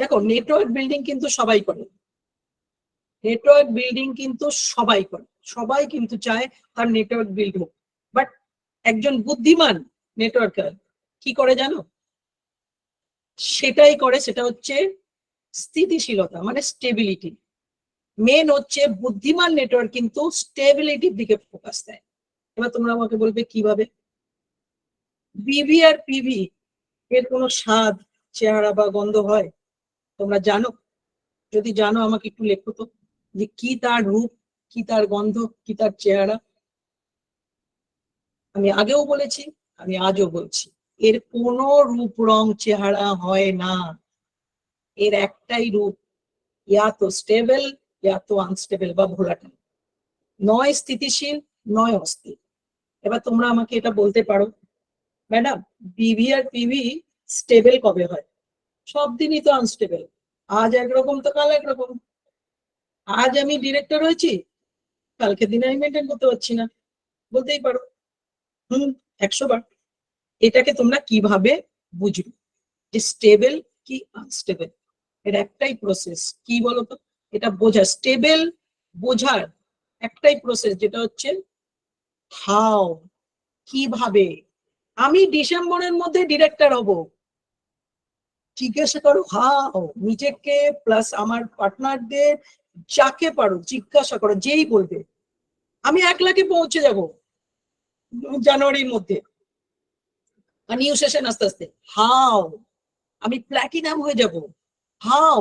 দেখো network building কিন্তু সবাই করে। নেটওয়ার্ক বিল্ডিং কিন্তু সবাই করে। সবাই কিন্তু চায় তার নেটওয়ার্ক বিল্ড হোক। বাট একজন বুদ্ধিমান নেটওয়ার্কার কি করে জানো? সেটাই করে, সেটা হচ্ছে স্থিতিশীলতা মানে স্টেবিলিটি মেন হচ্ছে বুদ্ধিমান নেটওয়ার্ক কিন্তু স্টেবিলিটির দিকে ফোকাস দেয়। এবার তোমরা আমাকে বলবে কীভাবে? বিভি আর পিভি এর কোনো স্বাদ, চেহারা বা গন্ধ হয়? তোমরা জানো? যদি জানো, আমাকে একটু লেখো তো। যে কি তার রূপ, কি তার গন্ধ, কি তার চেহারা? আমি আগেও বলেছি, আমি আজও বলছি, এর কোনো রূপ রং চেহারা হয় না। এর একটাই রূপ, ইয়া তো স্টেবল, ইয়া তো আনস্টেবল বা ভোলাটাইল নয় স্থিতিশীল, নয় অস্থির। এবার তোমরা আমাকে এটা বলতে পারো। ম্যাডাম বিভি আর পিভি স্টেবল কবে হয়? সব দিনই তো আনস্টেবল আজ একরকম তো কাল একরকম। আজ আমি ডিরেক্টর হয়েছি, কালকে দিন আমি মেনটেন করতে পারছি না। বলতেই পারো। হুম, একশো বার। এটাকে তোমরা কীভাবে বুঝবে? যে স্টেবল কি আনস্টেবল এর একটাই প্রসেস কি বলতো? এটা বোঝা। স্টেবল বোঝার একটাই প্রসেস যেটা হচ্ছে হাও কীভাবে? আমি ডিসেম্বরের মধ্যে ডিরেক্টর হব। জিজ্ঞাসা করো, হাও, নিজেকে প্লাস আমার পার্টনারদের যাকে পারো, জিজ্ঞাসা করো, যেই বলবে। আমি এক লাখে পৌঁছে যাব জানুয়ারির মধ্যে। নিউ সেশন আস্তে আস্তে। হাও, আমি প্ল্যাটিনাম হয়ে যাব। হাও,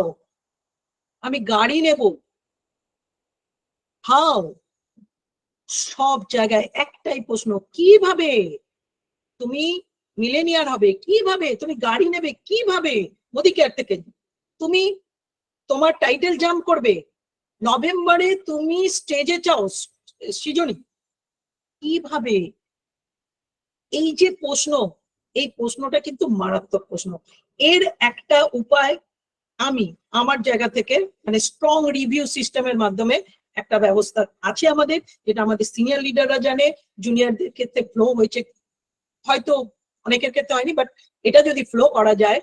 আমি গাড়ি নেব। হাও, সব জায়গায় একটাই প্রশ্ন, কীভাবে তুমি মিলেনিয়ার হবে, কীভাবে? তুমি গাড়ি নেবে, কীভাবে? মোদি কেয়ার থেকে। তুমি তোমার টাইটেল জাম্প করবে। নভেম্বরে তুমি স্টেজে চাও সৃজনী। কীভাবে? এই যে প্রশ্ন, এই প্রশ্নটা কিন্তু মারাত্মক প্রশ্ন। এর একটা উপায় আমি আমার জায়গা থেকে মানে স্ট্রং রিভিউ সিস্টেমের মাধ্যমে একটা ব্যবস্থা আছে আমাদের, যেটা আমাদের সিনিয়র লিডাররা জানে জুনিয়রদের ক্ষেত্রে ফ্লো হয়েছে। হয়তো অনেকের ক্ষেত্রে হয়নি বাট এটা যদি ফ্লো করা যায়,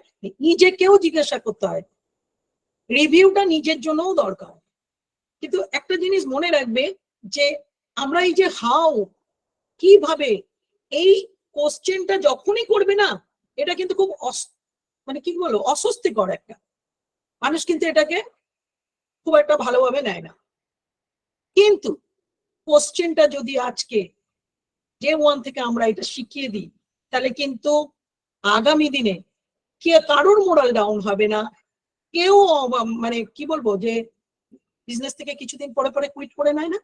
নিজেকেও জিজ্ঞাসা করতে হয়। রিভিউটা নিজের জন্যও দরকার। কিন্তু একটা জিনিস মনে রাখবে যে, আমরা এই যে হাও কীভাবে, এই কোশ্চেনটা যখনই করবে না, এটা কিন্তু খুব মানে কি বলব, অস্বস্তিকর একটা। মানুষ কিন্তু এটাকে খুব একটা ভালোভাবে নেয় না। কিন্তু কোশ্চেনটা যদি আজকে ডে ওয়ান থেকে আমরা এটা শিখিয়ে দিই তাহলে কিন্তু আগামী দিনে কে কারোর মোরাল ডাউন হবে না? কেউ মানে কি বলব যে বিজনেস থেকে কিছুদিন পরে পরে কুইট করে নেয় না?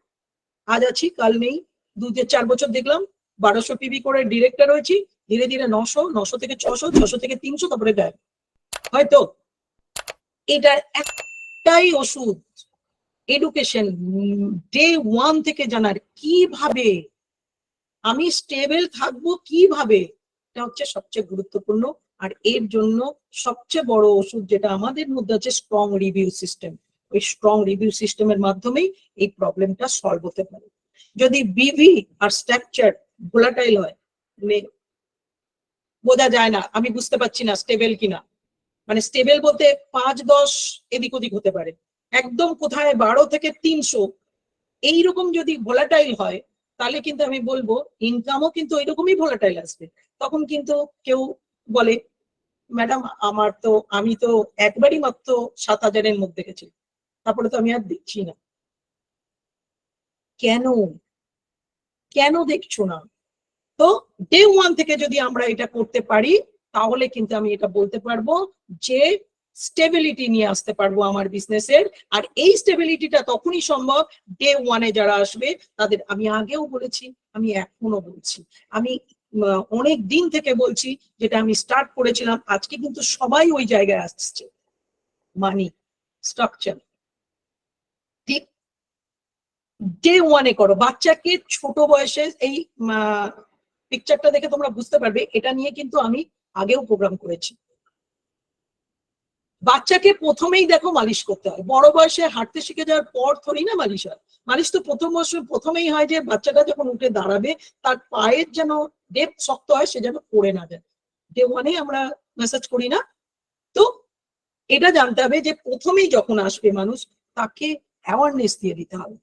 আজ আছি, কাল নেই। দু চার বছর দেখলাম, বারোশো পিবি করে ডিরেক্টর হয়েছি, ধীরে ধীরে নশো নশো থেকে ছশো ছশো থেকে তিনশো তারপরে দেয় হয়তো? এটার একটাই ওষুধ। এডুকেশন ডে ওয়ান থেকে জানার কীভাবে? আমি স্টেবল থাকব কীভাবে? এটা হচ্ছে সবচেয়ে গুরুত্বপূর্ণ। আর এর জন্য সবচেয়ে বড় ওষুধ যেটা আমাদের মধ্যে আছে স্ট্রং রিভিউ সিস্টেম ওই স্ট্রং রিভিউ সিস্টেমের মাধ্যমেই এই প্রবলেমটা সলভ হতে পারে। যদি বিভি আর স্ট্রাকচার ভোলাটাইল হয় মানে বোঝা যায় না, আমি বুঝতে পারছি না স্টেবল কিনা। মানে স্টেবল বলতে পাঁচ, দশ এদিক ওদিক হতে পারে। একদম কোথায় বারো থেকে তিনশো, এইরকম যদি ভোলাটাইল হয় তাহলে কিন্তু আমি বলব ইনকামও কিন্তু এরকমই ভোলাটাইল আসবে। তখন কিন্তু কেউ বলে, ম্যাডাম, আমার তো, আমি তো একবারই মাত্র সাত হাজারের মধ্যে গেছি। তারপরে তো আমি আর দেখছি না। কেন? কেন দেখছ না? তো ডে ওয়ান থেকে যদি আমরা এটা করতে পারি, তাহলে কিন্তু আমি এটা বলতে পারব যে স্টেবিলিটি নিয়ে আসতে পারব আমার বিজনেসের আর এই স্টেবিলিটিটা তখনই সম্ভব ডে ওয়ানে যারা আসবে, তাদের আমি আগেও বলেছি, আমি এখনও বলছি। আমি অনেক দিন থেকে বলছি যেটা আমি স্টার্ট করেছিলাম, আজকে কিন্তু সবাই ওই জায়গায় আসছে। মানি স্ট্রাকচার ঠিক? ডে ওয়ানে করো। বাচ্চাকে ছোট বয়সে এই পিকচারটা দেখে তোমরা বুঝতে পারবে, এটা নিয়ে কিন্তু আমি আগেও প্রোগ্রাম করেছি। বাচ্চাকে প্রথমেই দেখো মালিশ করতে হয়। বড় বয়সে হাঁটতে শিখে যাওয়ার পর থরি না মালিশ হয়। মালিশ তো প্রথম বয়সে প্রথমেই হয় যে বাচ্চাটা যখন উঠে দাঁড়াবে, তার পায়ের যেন ডেপ শক্ত হয়, সে যেন পড়ে না যায়। ডে ওয়ানে আমরা ম্যাসাজ করি না। তো এটা জানতে হবে যে প্রথমেই যখন আসবে মানুষ, তাকে অ্যাওয়ারনেস দিয়ে দিতে হবে.